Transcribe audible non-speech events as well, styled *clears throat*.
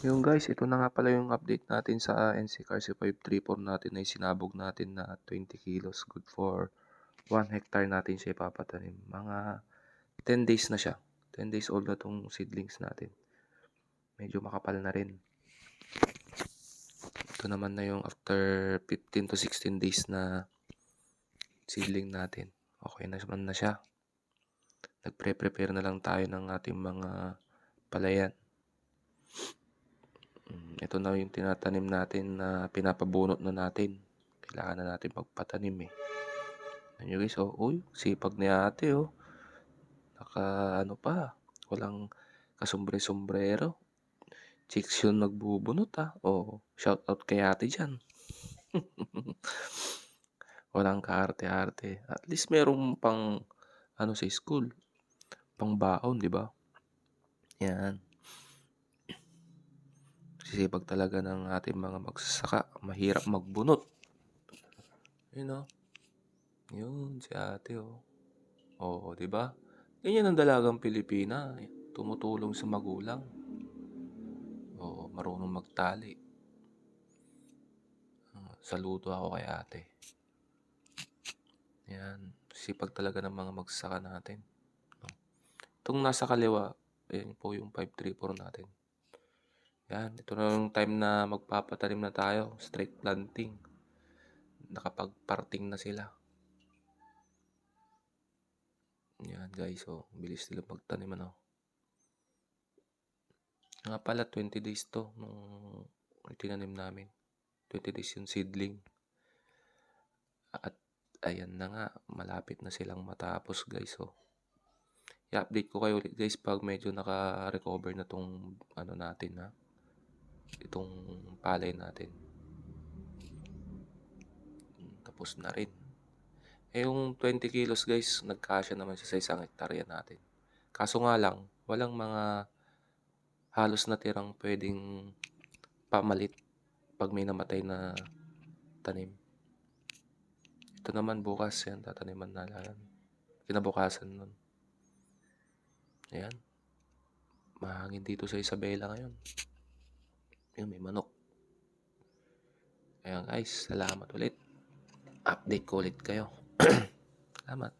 Yung guys, ito na nga pala yung update natin sa NCRC 534 natin na sinabog natin na 20 kilos. Good for 1 hectare natin siya ipapatanim. Mga 10 days na siya. 10 days old na tong seedlings natin. Medyo makapal na rin. Ito naman na yung after 15 to 16 days na seedling natin. Okay na naman na siya. Nagpre-prepare na lang tayo ng ating mga palayan. Ito na yung tinatanim natin na pinapabunot na natin. Kailangan na natin magpatanim eh. Ano guys, oh, uy, sipag ni ate oh. Naka ano pa, walang kasombre-sombrero. Chicks yun nagbubunot ah. Oh, shout out kay ate dyan. *laughs* walang kaarte-arte. At least merong pang ano sa school. Pang baon, di ba? Yan. Sisipag talaga ng ating mga magsasaka. Mahirap magbunot. Yun oh. Yun, si ate oh. Oo, di ba? Ganyan ang dalagang Pilipina. Tumutulong sa magulang. Oo, marunong magtali. Ah, Saludo ako kay ate. Yan. Sipag talaga ng mga magsasaka natin. Itong nasa kaliwa, ayan po yung 534 natin. Yan, ito na yung time na magpapatanim na tayo. Straight planting. Nakapag-parting na sila. Yan guys, so bilis nila magtanim ano. Nga pala 20 days to nung tinanim namin. 20 days yung seedling. At ayan na nga, malapit na silang matapos guys. So, i-update ko kayo ulit guys pag medyo naka-recover na tong ano natin ha. Itong palay natin. Tapos na rin. Eh, yung 20 kilos guys, nagkasya naman siya sa isang hektarya natin. Kaso nga lang, walang mga halos natirang pwedeng pamalit pag may namatay na tanim. Ito naman bukas yan, tataniman na lang. Kinabukasan nun. Ayan. Mahangin dito sa Isabela ngayon. Yun, may manok. Ayan guys, salamat ulit. Update ko ulit kayo. *clears throat* salamat.